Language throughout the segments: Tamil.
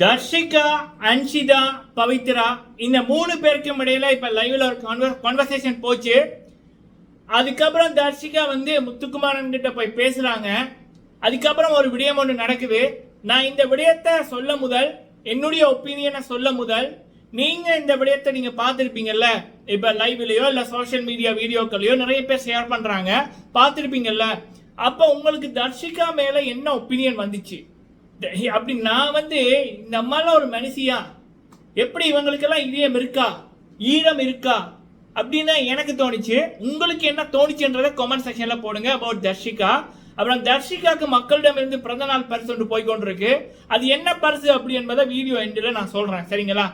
தர்ஷிகா அன்ஷிதா பவித்ரா இந்த மூணு பேருக்கும் இடையில இப்ப லைவ்ல ஒரு கான்வர்சேஷன் போச்சு. அதுக்கப்புறம் தர்ஷிகா வந்து முத்துக்குமாரன் கிட்ட போய் பேசுறாங்க. அதுக்கப்புறம் ஒரு விடயம் ஒன்று நடக்குது. நான் இந்த விடயத்தை சொல்ல முதல் என்னுடைய ஒப்பீனியனை சொல்ல முதல். நீங்க இந்த விடயத்தை நீங்க பார்த்துருப்பீங்கல்ல இப்ப லைவ்லயோ இல்ல சோஷியல் மீடியா வீடியோக்களையோ நிறைய பேர் ஷேர் பண்றாங்க. பார்த்துருப்பீங்கல்ல. அப்ப உங்களுக்கு தர்ஷிகா மேல என்ன ஒப்பீனியன் வந்துச்சு? அப்படி நான் வந்து இந்த அம்மாலாம் ஒரு மனுஷியா? எப்படி இவங்களுக்கெல்லாம் இதயம் இருக்கா? ஈரம் இருக்கா? அப்படின்னு எனக்கு தோணுச்சு. உங்களுக்கு என்ன தோணுச்சுன்றதை கமெண்ட் செக்ஷனில் போடுங்க அபவுட் தர்ஷிகா. அப்புறம் தர்ஷிகாக்கு மக்களிடமிருந்து பிறந்த நாள் பரிசு ஒன்று போய் கொண்டிருக்கு. அது என்ன பரிசு அப்படி என்பதை வீடியோ எண்டில் நான் சொல்கிறேன் சரிங்களா?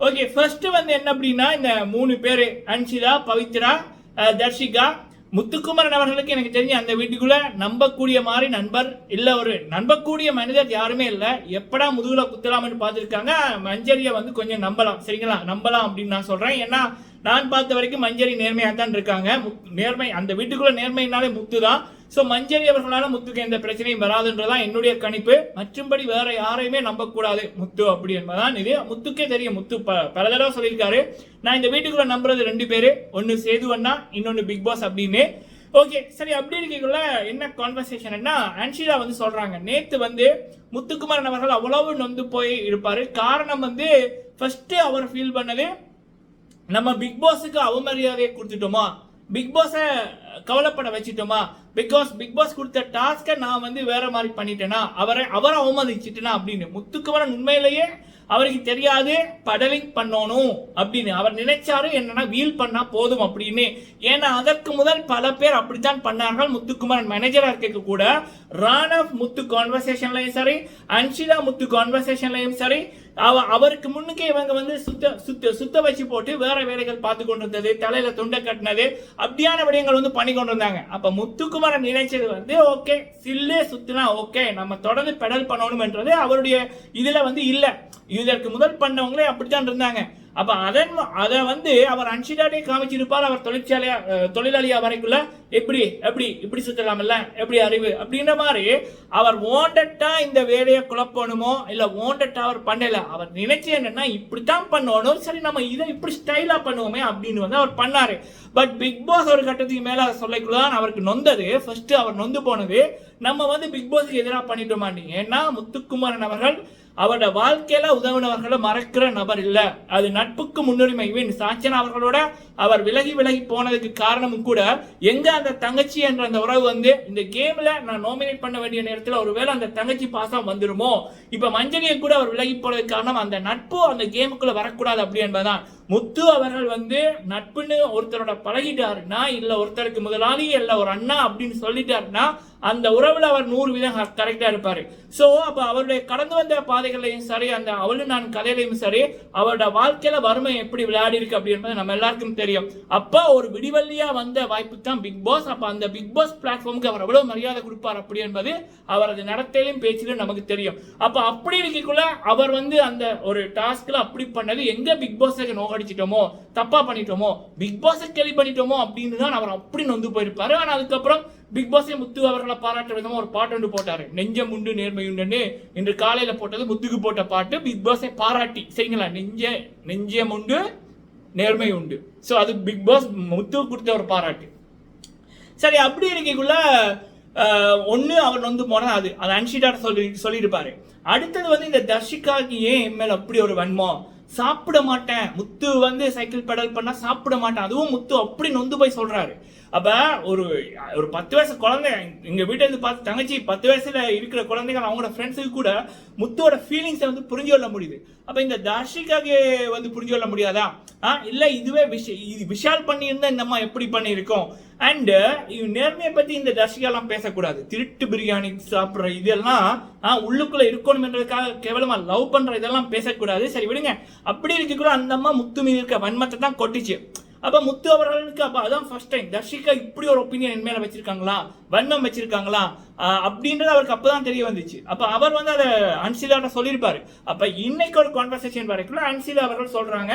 ஓகே ஃபர்ஸ்ட் வந்து என்ன அப்படின்னா இந்த மூணு பேர் அன்ஷிதா பவித்ரா தர்ஷிகா முத்துக்குமரன் அவர்களுக்கு எனக்கு தெரிஞ்ச அந்த வீட்டுக்குள்ள நம்பக்கூடிய மாதிரி நண்பர் இல்ல ஒரு நம்பக்கூடிய மனிதர் யாருமே இல்ல. எப்படா முதுகுல குத்தலாம்னு பார்த்துருக்காங்க. மஞ்சரியை வந்து கொஞ்சம் நம்பலாம். சரிங்களா? நம்பலாம் அப்படின்னு நான் சொல்றேன். ஏன்னா நான் பார்த்த வரைக்கும் மஞ்சரி நேர்மையாக தான் இருக்காங்க. முத்- நேர்மை அந்த வீட்டுக்குள்ள நேர்மைனாலே முத்து தான் ஸோ மஞ்சரி அவர்களால் முத்துக்கு எந்த பிரச்சனையும் வராதுன்றதான் என்னுடைய கணிப்பு. மற்றும்படி வேற யாரையுமே நம்பக்கூடாது முத்து அப்படி என்பதான் இது. முத்துக்கே தெரியும் முத்து ப- பல தடவை சொல்லியிருக்காரு. நான் இந்த வீட்டுக்குள்ள நம்புறது ரெண்டு பேரு. ஒன்னு சேது அண்ணா இன்னொன்னு பிக் பாஸ் அப்படின்னு ஓகே சரி அப்படி இருக்கக்குள்ள என்ன கான்வர்சேஷன்னா அன்ஷிதா வந்து சொல்றாங்க நேத்து வந்து முத்துக்குமாரன் அவர்கள் அவ்வளவு நொந்து போய் இருப்பாரு. காரணம் வந்து ஃபர்ஸ்ட் அவர் ஃபீல் பண்ணது நம்ம பிக் பாஸுக்கு அவமரியாதையை கொடுத்துட்டோமா? பிக் பாஸை கவலைப்பட வச்சுட்டோமா? பிகாஸ் பிக் பாஸ் கொடுத்த டாஸ்க்கை நான் வந்து வேற மாதிரி பண்ணிட்டேனா? அவரை அவரை அவமதிச்சிட்டேனா அப்படின்னு. முத்துக்குமரன் உண்மையிலேயே அவருக்கு தெரியாது படலிங் பண்ணணும் அப்படின்னு. அவர் நினைச்சாரு என்னன்னா வீல் பண்ணா போதும் அப்படின்னு. ஏன்னா அதற்கு முதல் பல பேர் அப்படித்தான் பண்ணார்கள். முத்துக்குமாரன் மேனேஜரா இருக்க கூட. ராணவ் முத்து கான்வர்சேஷன்லயும் சரி அன்ஷிதா முத்து கான்வர்சேஷன்லயும் சரி அவ அவருக்கு முன்னுக்கே இவங்க வந்து சுத்த சுத்த சுத்த வச்சு போட்டு வேற வேலைகள் பார்த்து கொண்டிருந்தது தலையில துண்டை கட்டினது அப்படியான விடயங்கள் வந்து பண்ணி கொண்டிருந்தாங்க. அப்ப முத்துக்குமாரன் நினைச்சது வந்து ஓகே சில்லே சுத்தினா ஓகே நம்ம தொடர்ந்து பெடல் பண்ணணும்ன்றது அவருடைய இதுல வந்து இல்லை. இதற்கு முதல் பண்ணவங்களே அப்படித்தான் இருந்தாங்க. அப்ப அதன் அதை வந்து அவர் அன்சிடாட்டே காமிச்சிருப்பார் அவர் தொழிற்சாலையா தொழிலாளியா வரைக்குள்ள. எப்படி எப்படி இப்படி சுத்தலாம்ல எப்படி அறிவு? அப்படின்ற மாதிரி அவர் ஓண்டட்டா இந்த வேலையை குழப்பணுமோ இல்ல ஓண்டட்டா அவர் பண்ணல அவர் நினைச்சு என்னன்னா இப்படித்தான் பண்ணணும் சரி நம்ம இதை இப்படி ஸ்டைலா பண்ணுவோமே அப்படின்னு வந்து அவர் பண்ணாரு. பட் பிக் பாஸ் ஒரு கட்டத்துக்கு மேல அதை சொல்லக்குள்ளதான் அவருக்கு நொந்தது. ஃபர்ஸ்ட் அவர் நொந்து போனது நம்ம வந்து பிக் பாஸ்க்கு எதிராக பண்ணிட்டோமாண்டி ஏன்னா முத்துக்குமாரன் அவர்கள் அவரோட வாழ்க்கையில உதவினவர்களை மறக்கிற நபர் இல்லை. அது நட்புக்கு முன்னுரிமை சாச்சன் அவர்களோட அவர் விலகி விலகி போனதுக்கு காரணமும் கூட எங்க அந்த தங்கச்சி என்ற அந்த உறவு வந்து இந்த கேம்ல நான் நாமினேட் பண்ண வேண்டிய நேரத்தில் ஒருவேளை அந்த தங்கச்சி பாசம் வந்துருமோ? இப்ப மஞ்சளியை கூட அவர் விலகி போனதுக்கு காரணம் அந்த நட்பு அந்த கேமுக்குள்ள வரக்கூடாது அப்படி என்பதுதான். முத்து அவர்கள் வந்து நட்புன்னு ஒருத்தரோட பழகிட்டாருன்னா இல்ல ஒருத்தருக்கு முதலாளி இல்ல ஒரு அண்ணா அப்படின்னு சொல்லிட்டாருன்னா அந்த உறவுல அவர் நூறு வீதம் கரெக்டா இருப்பாரு. சோ அப்ப அவருடைய கடந்து வந்த பாதைகளையும் சரி அந்த அவளு நான் கதையிலையும் சரி அவரோட வாழ்க்கையில வறுமை எப்படி விளையாடி இருக்கு அப்படி என்பது நம்ம எல்லாருக்கும் தெரியும் தெரியும். அப்போ ஒரு விடிவள்ளியா வந்த வாய்ப்பு தான் பிக் பாஸ் அப்போ அந்த பிக் பாஸ் பிளாட்ஃபார்முக்கு அவர் எவ்வளோ மரியாதை கொடுப்பார் அப்படி என்பது அவரது நடத்தையிலும் பேச்சிலும் நமக்கு தெரியும். அப்போ அப்படி இருக்கக்குள்ள அவர் வந்து அந்த ஒரு டாஸ்க்கில் அப்படி பண்ணது எங்கே பிக் பாஸை நோகடிச்சிட்டோமோ தப்பாக பண்ணிட்டோமோ பிக் பாஸை கேள்வி பண்ணிட்டோமோ அப்படின்னு தான் அவர் அப்படி நொந்து போயிருப்பாரு. ஆனால் அதுக்கப்புறம் பிக் பாஸே முத்து அவர்களை பாராட்ட விதமாக ஒரு பாட்டு ஒன்று போட்டார். நெஞ்சம் உண்டு நேர்மை உண்டுன்னு இன்று காலையில் போட்டது முத்துக்கு போட்ட பாட்டு பிக் பாஸை பாராட்டி. சரிங்களா? நெஞ்ச நெஞ்சம் உண்டு நேர்மை உண்டு. ஸோ அது பிக் பாஸ் முத்து கொடுத்த ஒரு பாராட்டு. சரி அப்படி இருக்கக்குள்ள ஒன்று அவர் வந்து போனால் அது. அது அன்ஷிட்டார் சொல்லி சொல்லியிருப்பாரு அடுத்தது வந்து இந்த தர்ஷிகாக்கு ஏன் என் அப்படி ஒரு வன்மம்? சாப்பிட மாட்டேன். முத்து வந்து சைக்கிள் பெடல் பண்ணா சாப்பிட மாட்டேன். அதுவும் முத்து அப்படி நொந்து போய் சொல்றாரு. அப்ப ஒரு ஒரு பத்து வயசு குழந்தை எங்க வீட்டுல இருந்து பார்த்து தங்கச்சி பத்து வயசுல இருக்கிற குழந்தைகள் அவங்களோட ஃப்ரெண்ட்ஸுக்கு கூட முத்துவோட ஃபீலிங்ஸை வந்து புரிஞ்சு கொள்ள முடியுது. அப்ப இந்த தர்ஷிகாக்கு வந்து புரிஞ்சு கொள்ள முடியாதா? ஆ இல்ல இதுவே விஷ இது விஷால் பண்ணியிருந்தா இந்தம்மா எப்படி பண்ணியிருக்கோம்? அண்ட் uh, நேர்மையை பற்றி இந்த தர்ஷிகாலாம் பேசக்கூடாது. திருட்டு பிரியாணி சாப்பிட்ற இதெல்லாம் ஆ, உள்ளுக்குள்ளே இருக்கணும்ன்றதுக்காக கேவலமாக லவ் பண்ணுற இதெல்லாம் பேசக்கூடாது. சரி விடுங்க. அப்படி இருக்கக்கூட அந்த அம்மா முத்து மீது இருக்க வன்மத்தை தான் கொட்டிச்சு. அப்போ முத்து அவர்களுக்கு அப்போ அதான் ஃபர்ஸ்ட் டைம் தர்ஷிகா இப்படி ஒரு ஒப்பீனியன் என் மேலே வச்சிருக்காங்களா? வன்மம் வச்சிருக்காங்களா? அப்படின்றது அவருக்கு அப்பதான் தெரிய வந்துச்சு. அப்போ அவர் வந்து அதை அன்சிலாட்ட சொல்லியிருப்பாரு. அப்போ இன்னைக்கு ஒரு கான்வர்சேஷன் வரைக்கும் அன்சிலா அவர்கள் சொல்கிறாங்க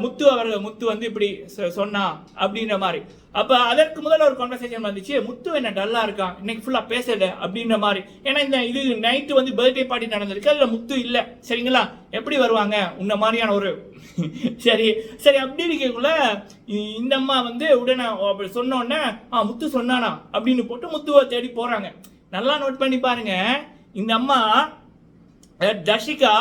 முத்து அவர் முத்து வந்து இப்படி சொ- சொன்னா அப்படின்ற மாதிரி. அப்போ அதற்கு முதல்ல ஒரு கான்வர்சேஷன் வந்துச்சு முத்து என்ன டல்லா இருக்கான் இன்னைக்கு ஃபுல்லாக பேசல அப்படின்ற மாதிரி. ஏன்னா இந்த இது நைட்டு வந்து பர்த்டே பார்ட்டி நடந்திருக்கு அதில் முத்து இல்லை சரிங்களா? எப்படி வருவாங்க? உன்ன மாதிரியான ஒரு சரி சரி அப்படி இருக்கக்குள்ள இந்த அம்மா வந்து உடனே அப்படி சொன்னோடனே ஆ முத்து சொன்னானா? அப்படின்னு போட்டு முத்துவை தேடி போகிறாங்க நல்லா நோட் பண்ணி பாருங்க இந்த அம்மா அஹ், தர்ஷிகா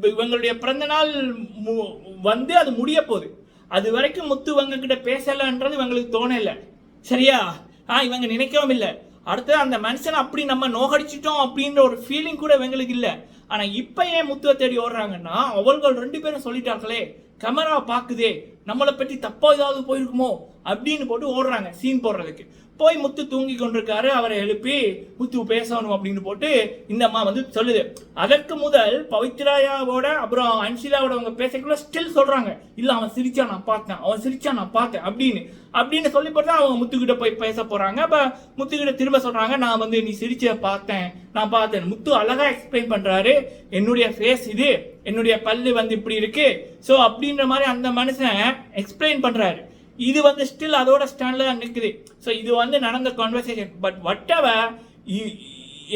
இவங்களுடைய பிறந்த நாள் மு- வந்து அது முடிய போகுது. அது வரைக்கும் முத்து இவங்க கிட்ட பேசலன்றது இவங்களுக்கு தோணலை. சரியா? ஆ இவங்க நினைக்கவும் இல்லை. அடுத்தது அந்த மனுஷனை அப்படி நம்ம நோகடிச்சிட்டோம் அப்படின்ற ஒரு ஃபீலிங் கூட இவங்களுக்கு இல்லை. ஆனா இப்ப ஏன் முத்துவை தேடி ஓடுறாங்கன்னா அவர்கள் ரெண்டு பேரும் சொல்லிட்டாங்களே கேமரா பார்க்குதே நம்மளை பற்றி தப்பா ஏதாவது போயிருக்குமோ? அப்படின்னு போட்டு ஓடுறாங்க சீன் போடுறதுக்கு. போய் முத்து தூங்கி கொண்டிருக்காரு அவரை எழுப்பி முத்து பேசணும் அப்படின்னு போட்டு இந்த அம்மா வந்து சொல்லுது. அதற்கு முதல் பவித்ராயாவோட அப்புறம் அன்ஷிலாவோட அவங்க பேசக்குள்ள ஸ்டில் சொல்றாங்க. இல்ல அவன் சிரிச்சா நான் பார்த்தேன் அவன் சிரிச்சா நான் பார்த்தேன் அப்படின்னு. அப்படின்னு சொல்லி பார்த்தா அவங்க முத்துக்கிட்ட போய் பேச போறாங்க. அப்ப முத்துக்கிட்ட திரும்ப சொல்றாங்க நான் வந்து நீ சிரிச்ச பார்த்தேன் நான் பார்த்தேன். முத்து அழகா எக்ஸ்பிளைன் பண்றாரு என்னுடைய ஃபேஸ் இது என்னுடைய பல்லு வந்து இப்படி இருக்கு. ஸோ அப்படின்ற மாதிரி அந்த மனுஷன் எக்ஸ்பிளைன் பண்றாரு. இது வந்து ஸ்டில் அதோட ஸ்டாண்டில் தான் நிற்குது ஸோ இது வந்து நடந்த கான்வர்சேஷன் பட் வட்டவர்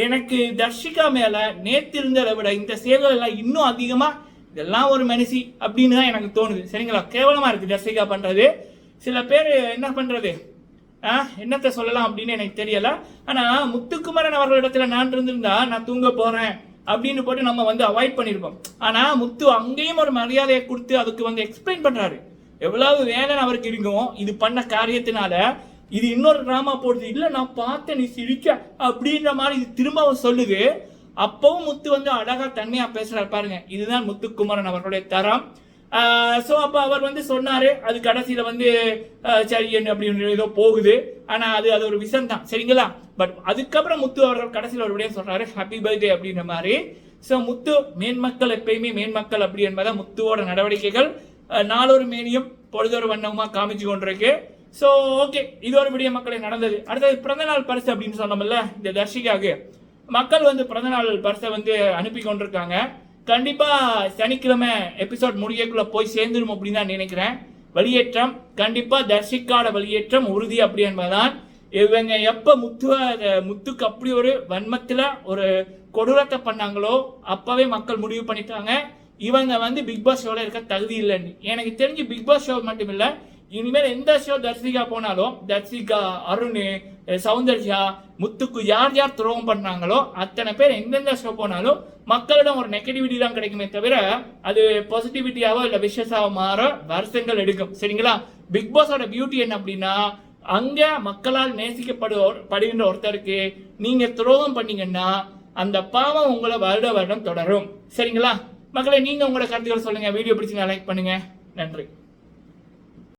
எனக்கு தர்ஷிகா மேலே நேற்று இருந்ததை விட இந்த செயல்கள் எல்லாம் இன்னும் அதிகமாக இதெல்லாம் ஒரு மனுஷி அப்படின்னு தான் எனக்கு தோணுது. சரிங்களா? கேவலமாக இருக்குது தர்ஷிகா பண்ணுறது சில பேர் என்ன பண்ணுறது ஆ, சொல்லலாம் அப்படின்னு எனக்கு தெரியலை. ஆனால் முத்துக்குமரன் அவர்களிடத்தில் நான் இருந்திருந்தா நான் தூங்க போகிறேன் அப்படின்னு போட்டு நம்ம வந்து அவாய்ட் பண்ணியிருப்போம் ஆனால் முத்து அங்கேயும் ஒரு மரியாதையை கொடுத்து அதுக்கு வந்து எக்ஸ்பிளைன் பண்ணுறாரு எவ்வளவு வேதனை அவருக்கு இருக்கும் இது பண்ண காரியத்தினால இது இன்னொரு டிராமா போடுது. இல்ல நான் பார்த்தேன் நீ சிரிக்க அப்படின்ற மாதிரி இது திரும்ப அவர் சொல்லுது. அப்பவும் முத்து வந்து அழகா தன்மையா பேசுறாரு பாருங்க. இதுதான் முத்துக்குமரன் அவர்களுடைய தரம். ஸோ அப்போ அவர் வந்து சொன்னாரு அது கடைசியில வந்து ஆஹ் சரி என்ன அப்படின்னு ஏதோ போகுது. ஆனா அது அது ஒரு விஷயம் தான் சரிங்களா? பட் அதுக்கப்புறம் முத்து அவர்கள் கடைசியில் ஒரு விடையே சொல்றாரு ஹாப்பி பர்த்டே அப்படின்ற மாதிரி. ஸோ முத்து மேன்மக்கள் எப்பயுமே மேன்மக்கள் அப்படி என்பதை முத்துவோட நடவடிக்கைகள். நாளொரு மேனியும் பொழுதொரு வண்ணமாக காமிச்சு கொண்டிருக்கு. ஸோ ஓகே இது ஒரு விடிய மக்களை நடந்தது. அடுத்தது பிறந்தநாள் பரிசு அப்படின்னு சொன்னோம்ல இந்த தர்ஷிகாவுக்கு. மக்கள் வந்து பிறந்தநாள் பரிசை வந்து அனுப்பி கொண்டிருக்காங்க. கண்டிப்பாக சனிக்கிழமை எபிசோட் முடியக்குள்ளே போய் சேர்ந்துடும் அப்படின்னு தான் நினைக்கிறேன். வெளியேற்றம் கண்டிப்பாக தர்ஷிக்காட வெளியேற்றம் உறுதி அப்படி என்பதுதான். இவங்க எப்போ முத்துவ முத்துக்கு அப்படி ஒரு வன்மத்தில் ஒரு கொடூரத்தை பண்ணாங்களோ அப்போவே மக்கள் முடிவு பண்ணிட்டாங்க. இவங்க வந்து பிக் பாஸ் ஷோவில் இருக்க தகுதி இல்லைன்னு. எனக்கு தெரிஞ்சு பிக் பாஸ் ஷோ மட்டும் இல்லை இனிமேல் எந்த ஷோ தர்சிகா போனாலும் தர்சிகா அருண் சௌந்தர்யா முத்துக்கு யார் யார் துரோகம் பண்ணாங்களோ அத்தனை பேர் எந்தெந்த ஷோ போனாலும் மக்களிடம் ஒரு நெகட்டிவிட்டி தான் கிடைக்குமே தவிர அது பாசிட்டிவிட்டியாவோ இல்லை விஷஸாவோ மாற வருஷங்கள் எடுக்கும். சரிங்களா? பிக் பாஸோட பியூட்டி என்ன அப்படின்னா அங்கே மக்களால் நேசிக்கப்படு படுகின்ற ஒருத்தருக்கு நீங்கள் துரோகம் பண்ணீங்கன்னா அந்த பாவம் உங்களை வருட வருடம் தொடரும். சரிங்களா? மக்களை நீங்கள் உங்களோட கருத்துக்கள் சொல்லுங்கள் வீடியோ பிடிச்சிங்க லைக் பண்ணுங்க. நன்றி.